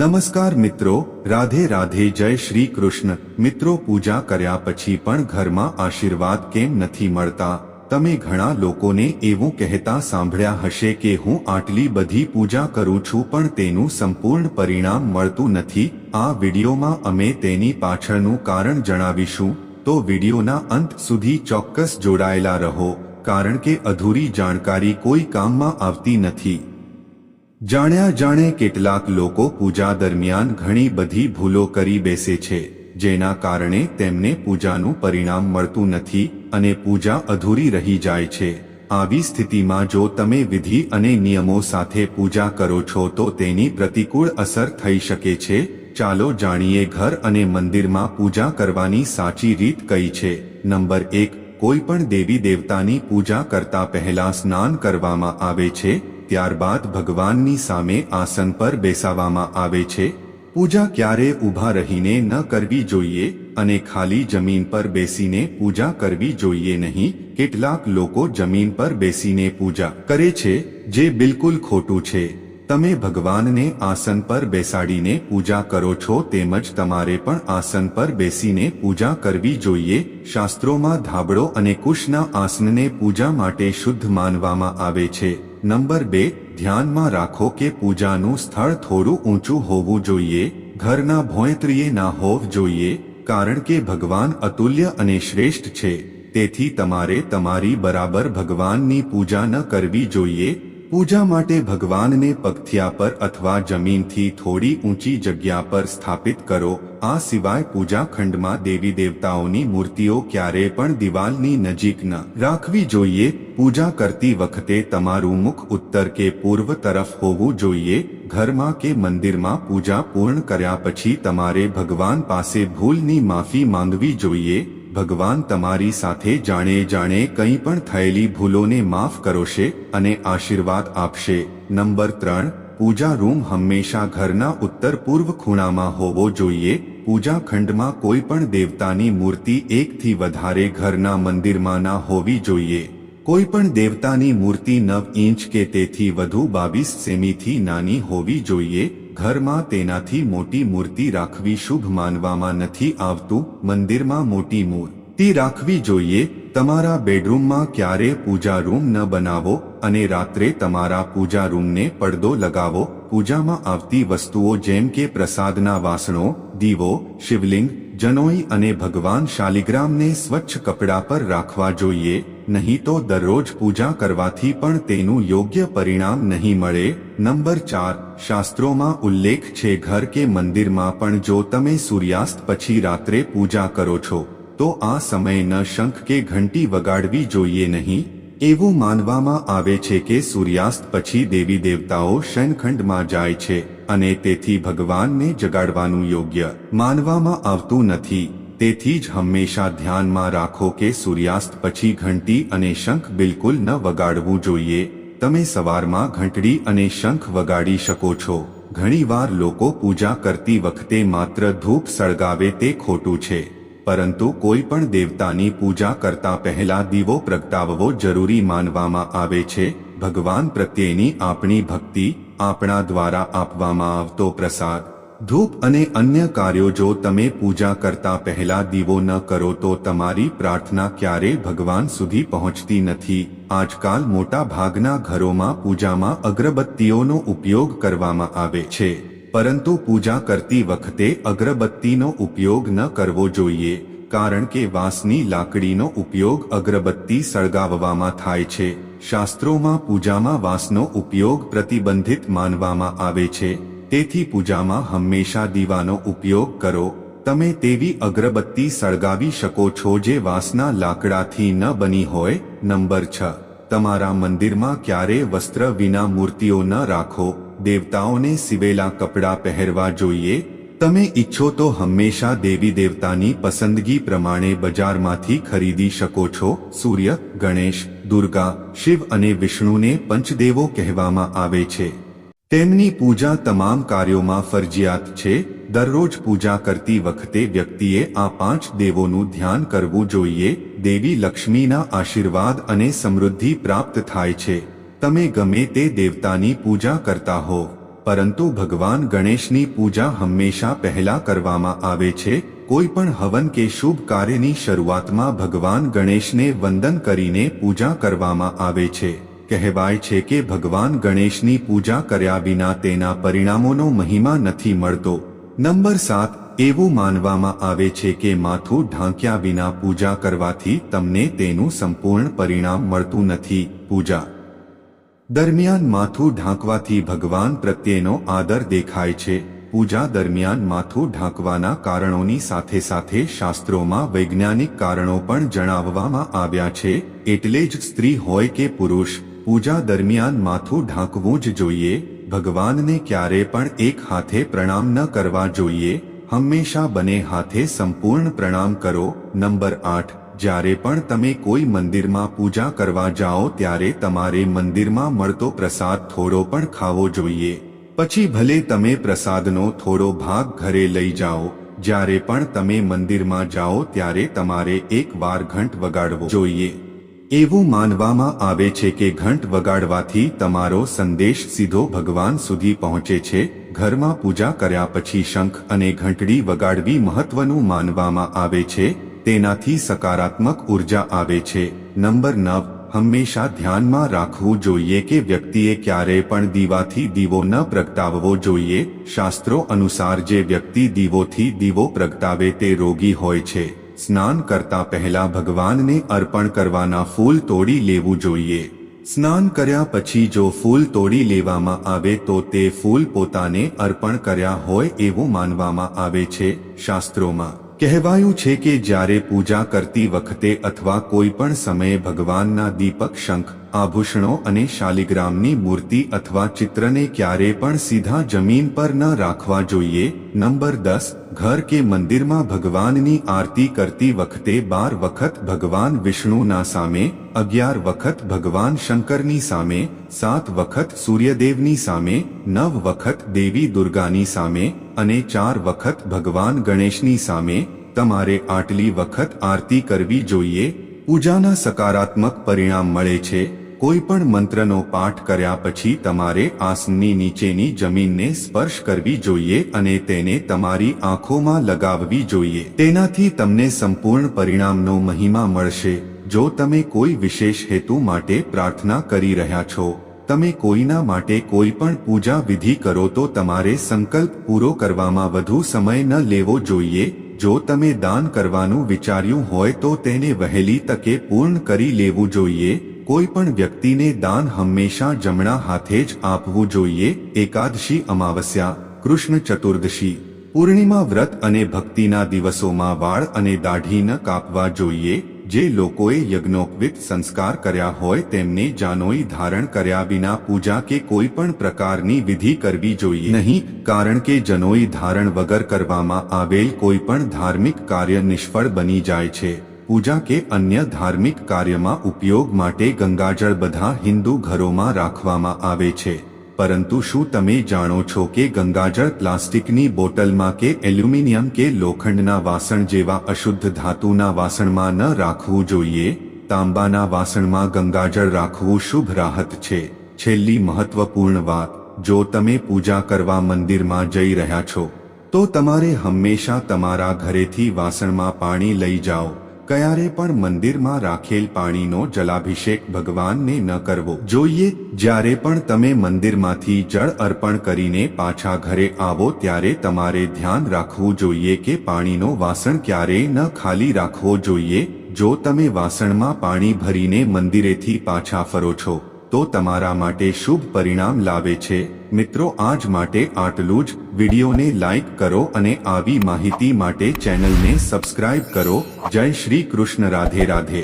નમસ્કાર મિત્રો, રાધે રાધે જય શ્રી કૃષ્ણ. મિત્રો, પૂજા કર્યા પછી પણ ઘરમાં આશીર્વાદ કેમ નથી મળતા? તમે ઘણા લોકોને એવું કહેતા સાંભળ્યા હશે કે હું આટલી બધી પૂજા કરું છું પણ તેનું સંપૂર્ણ પરિણામ મળતું નથી. આ વિડીયોમાં અમે તેની પાછળનું કારણ જણાવીશું. તો વિડીયોના અંત સુધી ચોક્કસ જોડાયેલા રહો, કારણ કે અધૂરી જાણકારી કોઈ કામમાં આવતી નથી. જાણ્યા જાણે કેટલાક લોકો પૂજા દરમિયાન ઘણી બધી ભૂલો કરી બેસે છે, જેના કારણે તેમને પૂજાનું પરિણામ મળતું નથી અને પૂજા અધૂરી રહી જાય છે. આવી સ્થિતિમાં જો તમે વિધિ અને નિયમો સાથે પૂજા કરો છો તો તેની પ્રતિકૂળ અસર થઈ શકે છે. ચાલો જાણીએ ઘર અને મંદિરમાં પૂજા કરવાની સાચી રીત કઈ છે. નંબર એક, કોઈ પણ દેવી દેવતાની પૂજા કરતા પહેલા સ્નાન કરવામાં આવે છે. ત્યારબાદ ભગવાનની સામે આસન પર બેસાવામાં આવે છે. પૂજા ક્યારે ઊભા રહીને ન કરવી જોઈએ અને ખાલી જમીન પર બેસીને પૂજા કરવી જોઈએ નહીં. કેટલાક લોકો જમીન પર બેસીને પૂજા કરે છે, જે બિલકુલ ખોટું છે. તમે ભગવાનને આસન પર બેસાડીને પૂજા કરો છો તેમજ તમારે પણ આસન પર બેસીને પૂજા કરવી જોઈએ. શાસ્ત્રોમાં ધાબળો અને કુશના આસનને પૂજા માટે શુદ્ધ માનવામાં આવે છે. નંબર બે, ધ્યાનમાં રાખો કે પૂજાનું સ્થળ થોડું ઊંચું હોવું જોઈએ, ઘરના ભોંયત્રીએ ના હોવ જોઈએ, કારણ કે ભગવાન અતુલ્ય અને શ્રેષ્ઠ છે, તેથી તમારે તમારી બરાબર ભગવાનની પૂજા ન કરવી જોઈએ પૂજા માટે ભગવાનને પગથિયા પર અથવા જમીનથી થોડી ઊંચી જગ્યા પર સ્થાપિત કરો. આ સિવાય પૂજા ખંડમાં દેવી દેવતાઓની મૂર્તિઓ ક્યારેય પણ દિવાલની નજીક ન રાખવી જોઈએ. પૂજા કરતી વખતે તમારું મુખ ઉત્તર કે પૂર્વ તરફ હોવું જોઈએ. ઘરમાં કે મંદિરમાં પૂજા પૂર્ણ કર્યા પછી તમારે ભગવાન પાસે ભૂલની માફી માંગવી જોઈએ. ભગવાન તમારી સાથે જાણે જાણે કંઈ પણ થયેલી ભૂલોને માફ કરોશે અને આશીર્વાદ આપશે. નંબર ત્રણ, પૂજા રૂમ હંમેશા ઘરના ઉત્તર પૂર્વ ખૂણામાં હોવો જોઈએ. પૂજા ખંડમાં કોઈ પણ દેવતાની મૂર્તિ એકથી વધારે ઘરના મંદિરમાં ના હોવી જોઈએ. કોઈ પણ દેવતાની મૂર્તિ નવ ઇંચ કે તેથી વધુ બાવીસ સેમીથી નાની હોવી જોઈએ. ઘરમાં તેનાથી મોટી મૂર્તિ રાખવી શુભ માનવામાં નથી આવતું, મંદિરમાં મોટી મૂર્તિ રાખવી જોઈએ, તમારા બેડરૂમમાં ક્યારે પૂજા રૂમ ન બનાવો અને રાત્રે તમારા પૂજા રૂમને પડદો લગાવો, પૂજામાં આવતી વસ્તુઓ જેમ કે પ્રસાદના વાસણો, દીવો, શિવલિંગ, જનોઈ અને ભગવાન શાલિગ્રામને સ્વચ્છ કપડા પર રાખવા જોઈએ નહીં તો દરરોજ પૂજા કરવાથી પણ તેનું યોગ્ય પરિણામ નહીં મળે. નંબર ચાર, શાસ્ત્રોમાં ઉલ્લેખ છે ઘર કે મંદિરમાં પણ જો તમે સૂર્યાસ્ત પછી રાત્રે પૂજા કરો છો, તો આ સમયે ન શંખ કે ઘંટી વગાડવી જોઈએ નહીં. એવું માનવામાં આવે છે કે સૂર્યાસ્ત પછી દેવી દેવતાઓ શયનખંડમાં જાય છે અને તેથી ભગવાનને જગાડવાનું યોગ્ય માનવામાં આવતું નથી. તેથી જ હંમેશા ધ્યાનમાં રાખો કે સૂર્યાસ્ત પછી ઘંટી અને શંખ બિલકુલ ન વગાડવું જોઈએ. તમે સવારમાં ઘંટડી અને શંખ વગાડી શકો છો. ઘણીવાર લોકો પૂજા કરતી વખતે માત્ર ધૂપ સળગાવે તે ખોટું છે. પરંતુ કોઈ પણ દેવતાની પૂજા કરતા પહેલા દીવો પ્રગટાવવો જરૂરી માનવામાં આવે છે. ભગવાન પ્રત્યેની આપણી ભક્તિ આપણા દ્વારા આપવામાં આવતો પ્રસાદ ધૂપ અને અન્ય કાર્યો જો તમે પૂજા કરતા પહેલા દીવો ન કરો તો તમારી પ્રાર્થના ક્યારે ભગવાન સુધી પહોંચતી નથી. આજકાલ મોટા ભાગના ઘરોમાં પૂજામાં અગરબત્તીઓનો ઉપયોગ કરવામાં આવે છે. પરંતુ પૂજા કરતી વખતે અગરબત્તીનો ઉપયોગ ન કરવો જોઈએ, કારણ કે વાંસની લાકડીનો ઉપયોગ અગરબત્તી સળગાવવામાં થાય છે. શાસ્ત્રોમાં પૂજામાં વાંસનો ઉપયોગ પ્રતિબંધિત માનવામાં આવે છે. તેથી પૂજામાં હંમેશા દીવાનો ઉપયોગ કરો. તમે તેવી અગરબત્તી સળગાવી શકો છો જે વાંસના લાકડાથી ન બની હોય. નંબર છ. તમારા મંદિરમાં ક્યારે વસ્ત્ર વિના મૂર્તિઓ ન રાખો. દેવતાઓને સિવેલા કપડાં પહેરવા જોઈએ. તમે ઈચ્છો તો હંમેશા દેવી દેવતાની પસંદગી પ્રમાણે બજારમાંથી ખરીદી શકો છો. સૂર્ય, ગણેશ, દુર્ગા, શિવ અને વિષ્ણુને પંચદેવો કહેવામાં આવે છે. તેમની પૂજા તમામ કાર્યોમાં ફરજિયાત છે. દરરોજ પૂજા કરતી વખતે વ્યક્તિએ આ પાંચ દેવોનું ધ્યાન કરવું જોઈએ. દેવી લક્ષ્મીના આશીર્વાદ અને સમૃદ્ધિ પ્રાપ્ત થાય છે. તમે ગમે તે દેવતાની પૂજા કરતા હો. પરંતુ ભગવાન ગણેશની પૂજા હંમેશા પહેલા કરવામાં આવે છે. કોઈ પણ હવન કે શુભ કાર્યની શરૂઆતમાં ભગવાન ગણેશને વંદન કરીને પૂજા કરવામાં આવે છે. કહેવાય છે કે ભગવાન ગણેશની પૂજા કર્યા વિના તેના પરિણામોનો મહિમા નથી મળતો. નંબર સાત, એવું માનવામાં આવે છે કે માથું ઢાંક્યા વિના પૂજા કરવાથી તમને તેનું સંપૂર્ણ પરિણામ મળતું નથી, પૂજા. દરમિયાન માથું ઢાંકવાથી ભગવાન પ્રત્યેનો આદર દેખાય છે. પૂજા દરમિયાન માથું ઢાંકવાના કારણોની સાથે સાથે શાસ્ત્રોમાં વૈજ્ઞાનિક કારણો પણ જણાવવામાં આવ્યા છે, એટલે જ સ્ત્રી હોય કે પુરુષ પૂજા દરમિયાન માથું ઢાંકવું જ જોઈએ, ભગવાનને ક્યારે પણ એક હાથે પ્રણામ ન કરવા જોઈએ, હંમેશા બને હાથે સંપૂર્ણ પ્રણામ કરો. નંબર આઠ, જ્યારે પણ તમે કોઈ મંદિરમાં પૂજા કરવા જાઓ ત્યારે તમારે મંદિરમાં મળતો પ્રસાદ થોડો પણ ખાવો જોઈએ. પછી ભલે તમે પ્રસાદનો થોડો ભાગ ઘરે લઈ જાઓ, જ્યારે પણ તમે મંદિરમાં જાઓ ત્યારે તમારે એક વાર ઘંટ વગાડવો જોઈએ. એવું માનવામાં આવે છે કે ઘંટ વગાડવાથી તમારો સંદેશ સીધો ભગવાન સુધી પહોંચે છે. ઘરમાં પૂજા કર્યા પછી શંખ અને ઘંટડી વગાડવી મહત્વનું માનવામાં આવે છે. તેનાથી સકારાત્મક ઊર્જા આવે છે. નંબર નવ, હંમેશા ધ્યાનમાં રાખવું જોઈએ કે વ્યક્તિએ ક્યારેય પણ દીવાથી દીવો ન પ્રગટાવવો જોઈએ. શાસ્ત્રો અનુસાર જે વ્યક્તિ દીવોથી દીવો પ્રગટાવે તે રોગી હોય છે. સ્નાન કરતા પહેલા ભગવાનને અર્પણ કરવાના ફૂલ તોડી લેવું જોઈએ. સ્નાન કર્યા પછી જો ફૂલ તોડી લેવામાં આવે તો તે ફૂલ પોતાને અર્પણ કર્યા હોય એવું માનવામાં આવે છે શાસ્ત્રોમાં. કહેવાયું છે કે જ્યારે પૂજા કરતી વખતે અથવા કોઈ પણ સમયે ભગવાનના દીપક શંખ, આભૂષણો અને શાલિગ્રામની મૂર્તિ અથવા ચિત્રને ક્યારે પણ સીધા જમીન પર ન રાખવા જોઈએ, નંબર દસ, ઘર કે મંદિરમાં ભગવાનની આરતી કરતી વખતે બાર વખત ભગવાન વિષ્ણુના સામે અગિયાર વખત ભગવાન શંકરની સામે, સાત વખત સૂર્યદેવની સામે, નવ વખત દેવી દુર્ગાની સામે અને ચાર વખત ભગવાન ગણેશની સામે તમારે આટલી વખત આરતી કરવી જોઈએ. પૂજાના સકારાત્મક પરિણામ મળે છે. કોઈ પણ મંત્રનો પાઠ કર્યા પછી તમારે આસનની નીચેની જમીનને સ્પર્શ કરવી જોઈએ અને તેને તમારી આંખોમાં લગાવવી જોઈએ. તેનાથી તમને સંપૂર્ણ પરિણામનો મહિમા મળશે. જો તમે કોઈ વિશેષ હેતુ માટે પ્રાર્થના કરી રહ્યા છો, તમે કોઈના માટે કોઈ પણ પૂજા વિધિ કરો તો તમારે સંકલ્પ પૂરો કરવામાં વધુ સમય ન લેવો જોઈએ. જો તમે દાન કરવાનું વિચાર્યું હોય તો તેને વહેલી તકે પૂર્ણ કરી લેવું જોઈએ. કોઈ પણ વ્યક્તિને દાન હંમેશા જમણા હાથે જ આપવું જોઈએ. એકાદશી અમાવસ્યા, કૃષ્ણ ચતુર્દશી, પૂર્ણિમા વ્રત અને ભક્તિના દિવસોમાં વાળ અને દાઢી ન કાપવા જોઈએ. જે લોકોએ યજ્ઞોપવિત સંસ્કાર કર્યા હોય તેમને જાનોઈ ધારણ કર્યા વિના પૂજા કે કોઈ પણ પ્રકારની વિધિ કરવી જોઈએ. નહીં, કારણ કે જનોઈ ધારણ વગર કરવામાં આવેલ કોઈ પણ ધાર્મિક કાર્ય નિષ્ફળ બની જાય છે. પૂજા કે અન્ય ધાર્મિક કાર્યમાં ઉપયોગ માટે ગંગાજળ બધા હિન્દુ ઘરોમાં રાખવામાં આવે છે. પરંતુ શું તમે જાણો છો કે ગંગાજળ પ્લાસ્ટિકની બોટલમાં કે એલ્યુમિનિયમ કે લોખંડના વાસણ જેવા અશુદ્ધ ધાતુના વાસણમાં ન રાખવું જોઈએ? તાંબાના વાસણમાં ગંગાજળ રાખવું શુભ રાહત છે. છેલ્લી મહત્વપૂર્ણ વાત, જો તમે પૂજા કરવા મંદિરમાં જઈ રહ્યા છો, તો તમારે હંમેશા તમારા ઘરેથી વાસણમાં પાણી લઈ જાઓ. ક્યારે પણ મંદિરમાં રાખેલ પાણીનો જલાભિષેક ભગવાનને ન કરવો. જોઈએ, જ્યારે પણ તમે મંદિરમાંથી જળ અર્પણ કરીને પાછા ઘરે આવો ત્યારે તમારે ધ્યાન રાખવું જોઈએ કે પાણીનો વાસણ ક્યારેય ન ખાલી રાખવો જોઈએ. જો તમે વાસણમાં પાણી ભરીને મંદિરેથી પાછા ફરો છો, તો તમારા માટે શુભ પરિણામ લાવે છે. મિત્રો, આજ માટે આટલું જ. વિડીયોને લાઇક કરો અને આવી માહિતી માટે ચેનલને સબસ્ક્રાઇબ કરો. જય શ્રી કૃષ્ણ, રાધે રાધે.